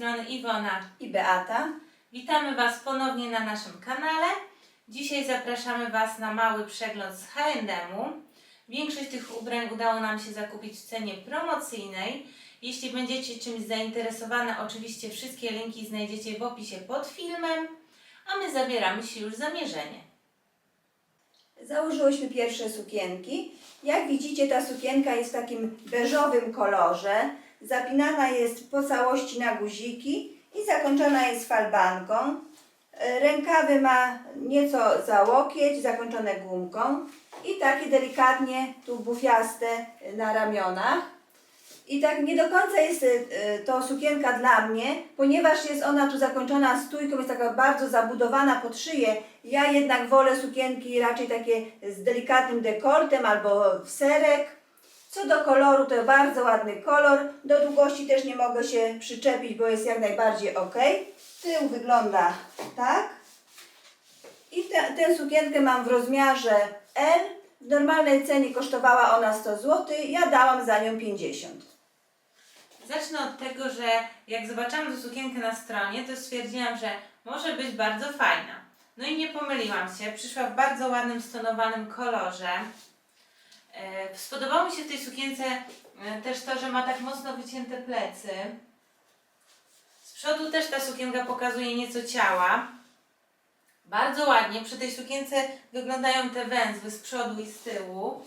strony Iwona. i Beata. Witamy Was ponownie na naszym kanale. Dzisiaj zapraszamy Was na mały przegląd z H&M-u. Większość tych ubrań udało nam się zakupić w cenie promocyjnej. Jeśli będziecie czymś zainteresowane, oczywiście wszystkie linki znajdziecie w opisie pod filmem, a my zabieramy się już za mierzenie. Założyłyśmy pierwsze sukienki. Jak widzicie, ta sukienka jest w takim beżowym kolorze. Zapinana jest po całości na guziki i zakończona jest falbanką. E, Rękawy ma nieco za łokieć, zakończone gumką i takie delikatnie tu bufiaste na ramionach. I tak nie do końca jest e, to sukienka dla mnie, ponieważ jest ona tu zakończona stójką, jest taka bardzo zabudowana pod szyję. Ja jednak wolę sukienki raczej takie z delikatnym dekoltem albo w serek. Co do koloru, to bardzo ładny kolor. Do długości też nie mogę się przyczepić, bo jest jak najbardziej ok. Tył wygląda tak. I te, tę sukienkę mam w rozmiarze L. W normalnej cenie kosztowała ona 100 zł. Ja dałam za nią 50. Zacznę od tego, że jak zobaczyłam tę sukienkę na stronie, to stwierdziłam, że może być bardzo fajna. No i nie pomyliłam się, przyszła w bardzo ładnym, stonowanym kolorze. E, Spodobało mi się w tej sukience e, też to, że ma tak mocno wycięte plecy. Z przodu też ta sukienka pokazuje nieco ciała. Bardzo ładnie. Przy tej sukience wyglądają te węzły z przodu i z tyłu.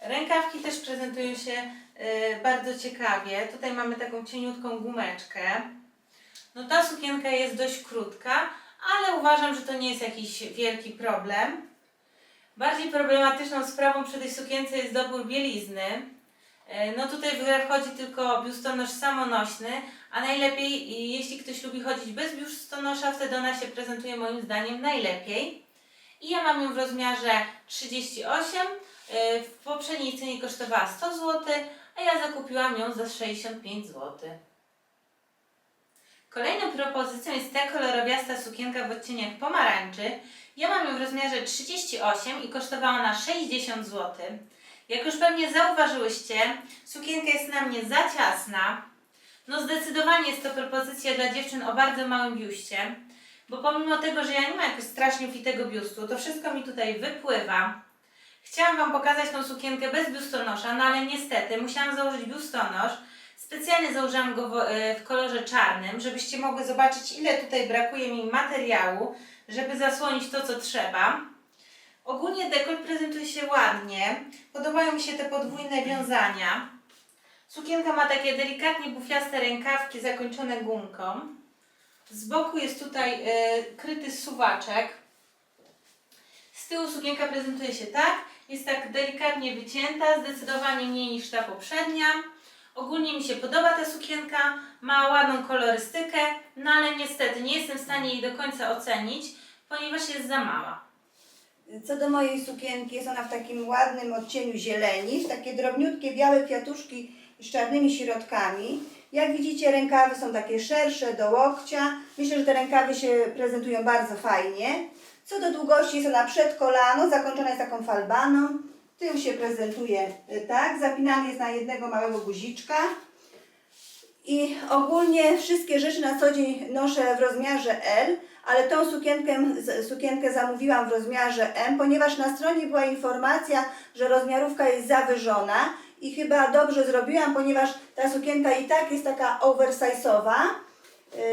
Rękawki też prezentują się y, bardzo ciekawie. Tutaj mamy taką cieniutką gumeczkę. No ta sukienka jest dość krótka, ale uważam, że to nie jest jakiś wielki problem. Bardziej problematyczną sprawą przy tej sukience jest dobór bielizny. Y, No tutaj w grę wchodzi tylko biustonosz samonośny, a najlepiej, jeśli ktoś lubi chodzić bez biustonosza, wtedy ona się prezentuje moim zdaniem najlepiej. I ja mam ją w rozmiarze 38. y, W poprzedniej cenie kosztowała 100 zł, a ja zakupiłam ją za 65 zł. Kolejną propozycją jest ta kolorowiasta sukienka w odcieniach pomarańczy. Ja mam ją w rozmiarze 38 i kosztowała ona 60 zł. Jak już pewnie zauważyłyście, sukienka jest na mnie za ciasna. No zdecydowanie jest to propozycja dla dziewczyn o bardzo małym biuście, bo pomimo tego, że ja nie mam jakoś strasznie fitego biustu, to wszystko mi tutaj wypływa. Chciałam Wam pokazać tą sukienkę bez biustonosza, no ale niestety musiałam założyć biustonosz. Specjalnie założyłam go w, e, w kolorze czarnym, żebyście mogły zobaczyć ile tutaj brakuje mi materiału, żeby zasłonić to co trzeba. Ogólnie dekolt prezentuje się ładnie. Podobają mi się te podwójne wiązania. Sukienka ma takie delikatnie bufiaste rękawki zakończone gumką. Z boku jest tutaj e, kryty suwaczek. Z tyłu sukienka prezentuje się tak. Jest tak delikatnie wycięta, zdecydowanie mniej niż ta poprzednia. Ogólnie mi się podoba ta sukienka, ma ładną kolorystykę, no ale niestety nie jestem w stanie jej do końca ocenić, ponieważ jest za mała. Co do mojej sukienki, jest ona w takim ładnym odcieniu zieleni, takie drobniutkie białe kwiatuszki z czarnymi środkami. Jak widzicie, rękawy są takie szersze do łokcia. Myślę, że te rękawy się prezentują bardzo fajnie. Co do długości, jest ona przed kolano, zakończona jest taką falbaną. Tył się prezentuje y, tak, zapinany jest na jednego małego guziczka. I ogólnie wszystkie rzeczy na co dzień noszę w rozmiarze L, ale tą sukienkę, sukienkę zamówiłam w rozmiarze M, ponieważ na stronie była informacja, że rozmiarówka jest zawyżona i chyba dobrze zrobiłam, ponieważ ta sukienka i tak jest taka oversize'owa.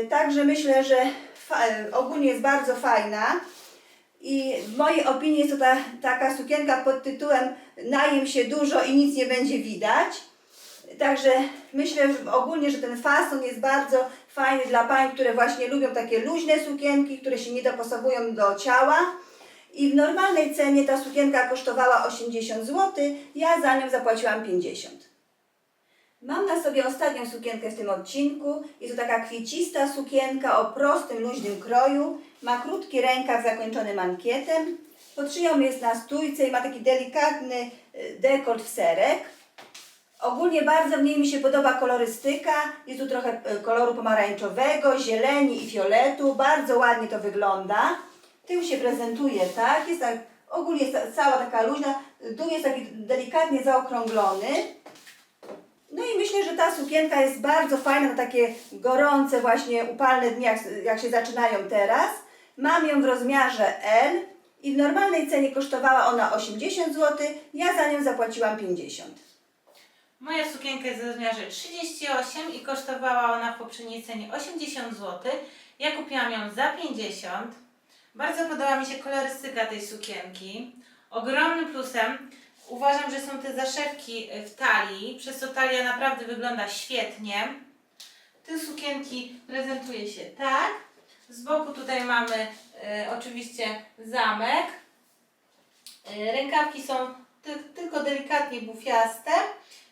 Yy, Także myślę, że fa- ogólnie jest bardzo fajna. I w mojej opinii jest to ta, taka sukienka pod tytułem najem się dużo i nic nie będzie widać. Także myślę że ogólnie, że ten fason jest bardzo fajny dla pań, które właśnie lubią takie luźne sukienki, które się nie dopasowują do ciała. I w normalnej cenie ta sukienka kosztowała 80 zł, ja za nią zapłaciłam 50. Mam na sobie ostatnią sukienkę w tym odcinku. Jest to taka kwiecista sukienka o prostym, luźnym kroju. Ma krótki rękaw zakończony mankietem. Pod szyją jest na stójce i ma taki delikatny y, dekolt w serek. Ogólnie bardzo w niej mi się podoba kolorystyka. Jest tu trochę e, koloru pomarańczowego, zieleni i fioletu. Bardzo ładnie to wygląda. Tył się prezentuje tak. Jest tak ogólnie jest cała taka luźna. Dół jest taki delikatnie zaokrąglony. No i myślę, że ta sukienka jest bardzo fajna na takie gorące, właśnie upalne dni, jak, jak się zaczynają teraz. Mam ją w rozmiarze L i w normalnej cenie kosztowała ona 80 zł, ja za nią zapłaciłam 50. Moja sukienka jest w rozmiarze 38 i kosztowała ona w poprzedniej cenie 80 zł. Ja kupiłam ją za 50. Bardzo podoba mi się kolorystyka tej sukienki. Ogromnym plusem uważam, że są te zaszewki w talii, przez to talia naprawdę wygląda świetnie. Tył sukienki prezentuje się tak. Z boku tutaj mamy e, oczywiście zamek. E, Rękawki są ty, tylko delikatnie bufiaste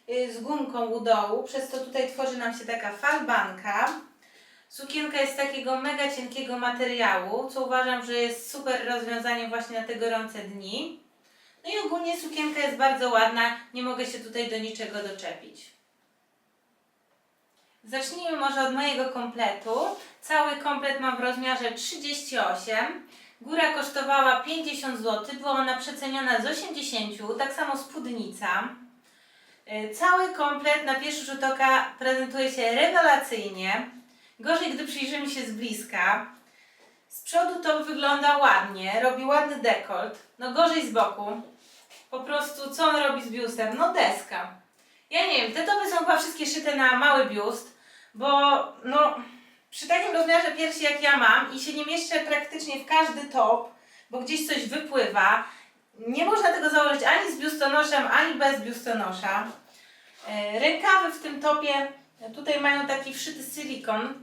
z gumką u dołu, przez to tutaj tworzy nam się taka falbanka. Sukienka jest takiego mega cienkiego materiału, co uważam, że jest super rozwiązaniem właśnie na te gorące dni. No i ogólnie sukienka jest bardzo ładna, nie mogę się tutaj do niczego doczepić. Zacznijmy może od mojego kompletu. Cały komplet mam w rozmiarze 38. Góra kosztowała 50 zł, była ona przeceniona z 80, tak samo spódnica. Y, Cały komplet na pierwszy rzut oka prezentuje się rewelacyjnie. Gorzej, gdy przyjrzymy się z bliska. Z przodu to wygląda ładnie, robi ładny dekolt. No gorzej z boku. Po prostu co on robi z biustem? No deska. Ja nie wiem, te topy są chyba wszystkie szyte na mały biust, bo no przy takim rozmiarze piersi jak ja mam i się nie mieszczę praktycznie w każdy top, bo gdzieś coś wypływa, nie można tego założyć ani z biustonoszem, ani bez biustonosza. E, Rękawy w tym topie tutaj mają taki wszyty silikon,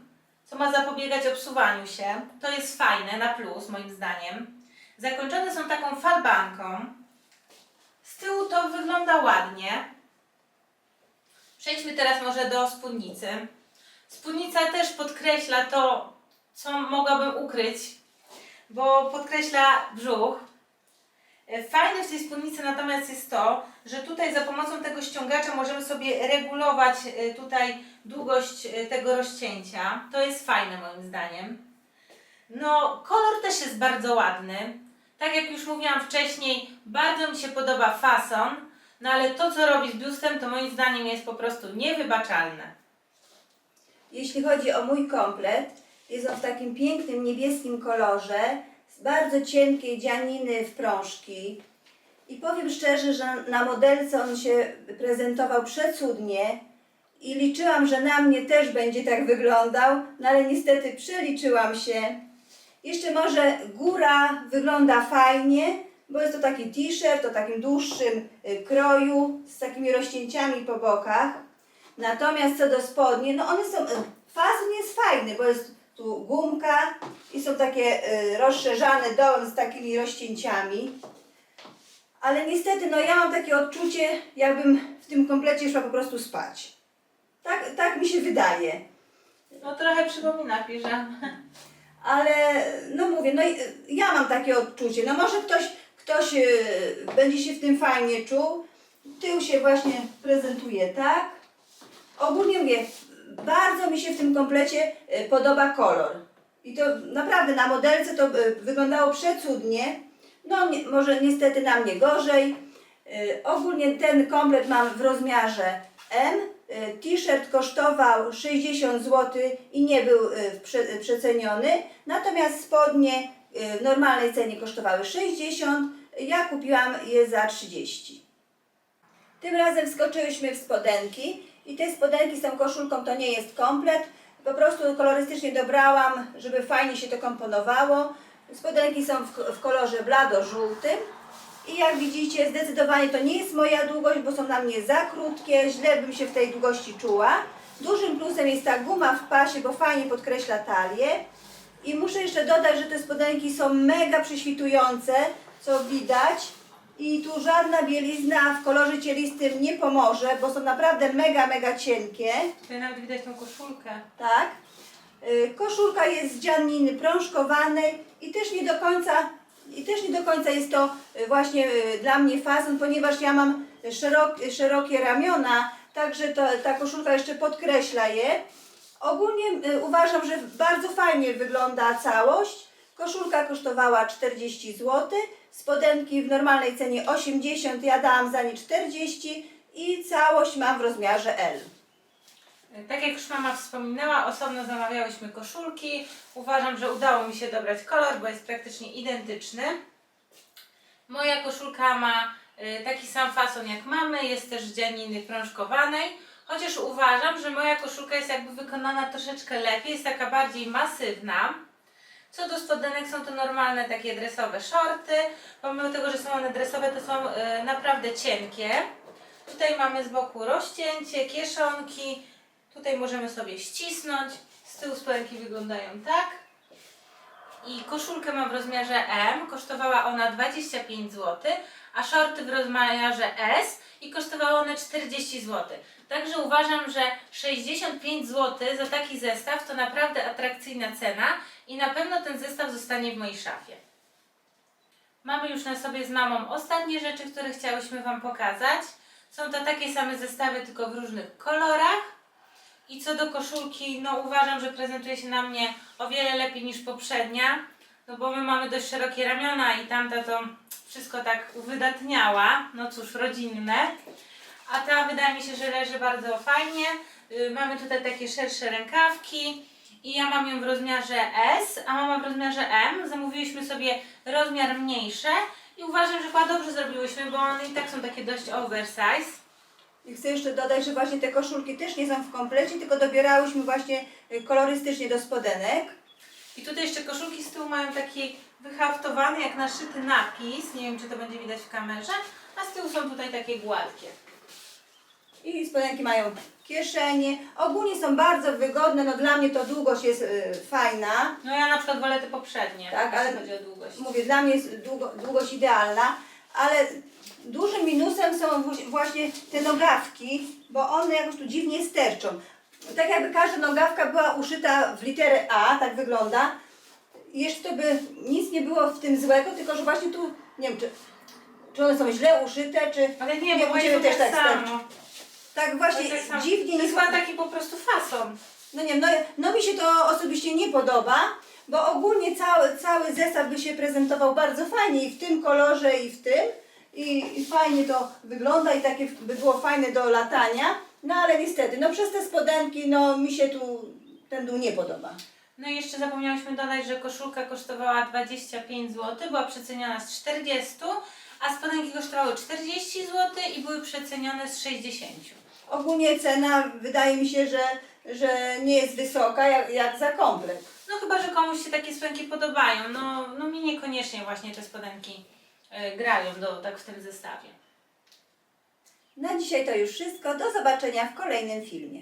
co ma zapobiegać obsuwaniu się. To jest fajne, na plus moim zdaniem. Zakończone są taką falbanką. Z tyłu to wygląda ładnie. Może do spódnicy. Spódnica też podkreśla to, co mogłabym ukryć, bo podkreśla brzuch. E, Fajne w tej spódnicy natomiast jest to, że tutaj za pomocą tego ściągacza możemy sobie regulować e, tutaj długość e, tego rozcięcia. To jest fajne moim zdaniem. No, kolor też jest bardzo ładny. Tak jak już mówiłam wcześniej, bardzo mi się podoba fason, no ale to co robi z biustem to moim zdaniem jest po prostu niewybaczalne. Jeśli chodzi o mój komplet, jest on w takim pięknym niebieskim kolorze, z bardzo cienkiej dzianiny w prążki. I powiem szczerze, że na modelce on się prezentował przecudnie i liczyłam, że na mnie też będzie tak wyglądał, no ale niestety przeliczyłam się. Jeszcze może góra wygląda fajnie, bo jest to taki t-shirt o takim dłuższym y, kroju z takimi rozcięciami po bokach. Natomiast co do spodni, no one są, y, fason jest fajny, bo jest tu gumka i są takie y, rozszerzane dołem z takimi rozcięciami. Ale niestety, no ja mam takie odczucie, jakbym w tym komplecie szła po prostu spać. Tak, tak mi się wydaje. No trochę przypomina piżamę. Ale no mówię, no ja mam takie odczucie. No może ktoś, ktoś będzie się w tym fajnie czuł. Tył się właśnie prezentuje tak. Ogólnie mówię, bardzo mi się w tym komplecie y, podoba kolor. I to naprawdę na modelce to y, wyglądało przecudnie. No ni- może niestety na mnie gorzej. Y, Ogólnie ten komplet mam w rozmiarze M. T-shirt kosztował 60 zł i nie był prze- przeceniony. Natomiast spodnie w normalnej cenie kosztowały 60. Ja kupiłam je za 30. Tym razem wskoczyłyśmy w spodenki i te spodenki z tą koszulką to nie jest komplet. Po prostu kolorystycznie dobrałam, żeby fajnie się to komponowało. Spodenki są w, w kolorze blado-żółtym. I jak widzicie, zdecydowanie to nie jest moja długość, bo są na mnie za krótkie, źle bym się w tej długości czuła. Dużym plusem jest ta guma w pasie, bo fajnie podkreśla talię. I muszę jeszcze dodać, że te spodenki są mega prześwitujące, co widać. I tu żadna bielizna w kolorze cielistym nie pomoże, bo są naprawdę mega, mega cienkie. Tutaj nawet widać tą koszulkę. Tak. Y, Koszulka jest z dzianiny prążkowanej i też nie do końca i też nie do końca jest to y, właśnie y, dla mnie fason, ponieważ ja mam szerok, szerokie ramiona, także to, ta koszulka jeszcze podkreśla je. Ogólnie y, uważam, że bardzo fajnie wygląda całość. Koszulka kosztowała 40 zł, spodenki w normalnej cenie 80, ja dałam za nie 40 i całość mam w rozmiarze L. Tak jak już mama wspominała, osobno zamawiałyśmy koszulki. Uważam, że udało mi się dobrać kolor, bo jest praktycznie identyczny. Moja koszulka ma y, taki sam fason jak mamy, jest też z dzianiny prążkowanej. Chociaż uważam, że moja koszulka jest jakby wykonana troszeczkę lepiej, jest taka bardziej masywna. Co do spodenek są to normalne takie dresowe shorty. Pomimo tego, że są one dresowe, to są y, naprawdę cienkie. Tutaj mamy z boku rozcięcie, kieszonki. Tutaj możemy sobie ścisnąć. Z tyłu spodenki wyglądają tak. I koszulkę mam w rozmiarze M. Kosztowała ona 25 zł, a shorty w rozmiarze S i kosztowały one 40 zł. Także uważam, że 65 zł za taki zestaw to naprawdę atrakcyjna cena i na pewno ten zestaw zostanie w mojej szafie. Mamy już na sobie z mamą ostatnie rzeczy, które chciałyśmy Wam pokazać. Są to takie same zestawy, tylko w różnych kolorach. I co do koszulki, no uważam, że prezentuje się na mnie o wiele lepiej niż poprzednia. No bo my mamy dość szerokie ramiona i tamta to wszystko tak uwydatniała. No cóż, rodzinne. A ta wydaje mi się, że leży bardzo fajnie. Yy, mamy tutaj takie szersze rękawki. I ja mam ją w rozmiarze S, a mama w rozmiarze M. Zamówiliśmy sobie rozmiar mniejszy i uważam, że chyba dobrze zrobiłyśmy, bo one i tak są takie dość oversize. I chcę jeszcze dodać, że właśnie te koszulki też nie są w komplecie, tylko dobierałyśmy właśnie y, kolorystycznie do spodenek. I tutaj jeszcze koszulki z tyłu mają taki wyhaftowany, jak naszyty napis. Nie wiem, czy to będzie widać w kamerze. A z tyłu są tutaj takie gładkie. I spodenki mają kieszenie. Ogólnie są bardzo wygodne, no dla mnie to długość jest y, fajna. No ja na przykład wolę te poprzednie, Tak, jeśli ale- chodzi o długość. Mówię, dla mnie jest długo, długość idealna, ale dużym minusem są wó- właśnie te nogawki, bo one jakoś tu dziwnie sterczą. Tak jakby każda nogawka była uszyta w literę A, tak wygląda. Jeszcze to by nic nie było w tym złego, tylko że właśnie tu, nie wiem, czy, czy one są źle uszyte, czy... Ale nie, bo moje też tak tak samo. Tak właśnie Tak samo. dziwnie To nie jest chyba taki po prostu fason. No nie wiem, no, no mi się to osobiście nie podoba, bo ogólnie cały, cały zestaw by się prezentował bardzo fajnie i w tym kolorze i w tym. I, I fajnie to wygląda i takie by było fajne do latania. No ale niestety, no przez te spodenki, no mi się tu ten dół nie podoba. No i jeszcze zapomniałyśmy dodać, że koszulka kosztowała 25 zł, była przeceniona z 40, a spodenki kosztowały 40 zł i były przecenione z 60. Ogólnie cena wydaje mi się, że, że nie jest wysoka jak, jak za komplet. No chyba, że komuś się takie spodenki podobają. No, no mi niekoniecznie właśnie te spodenki y, grają do, tak w tym zestawie. Na dzisiaj to już wszystko. Do zobaczenia w kolejnym filmie.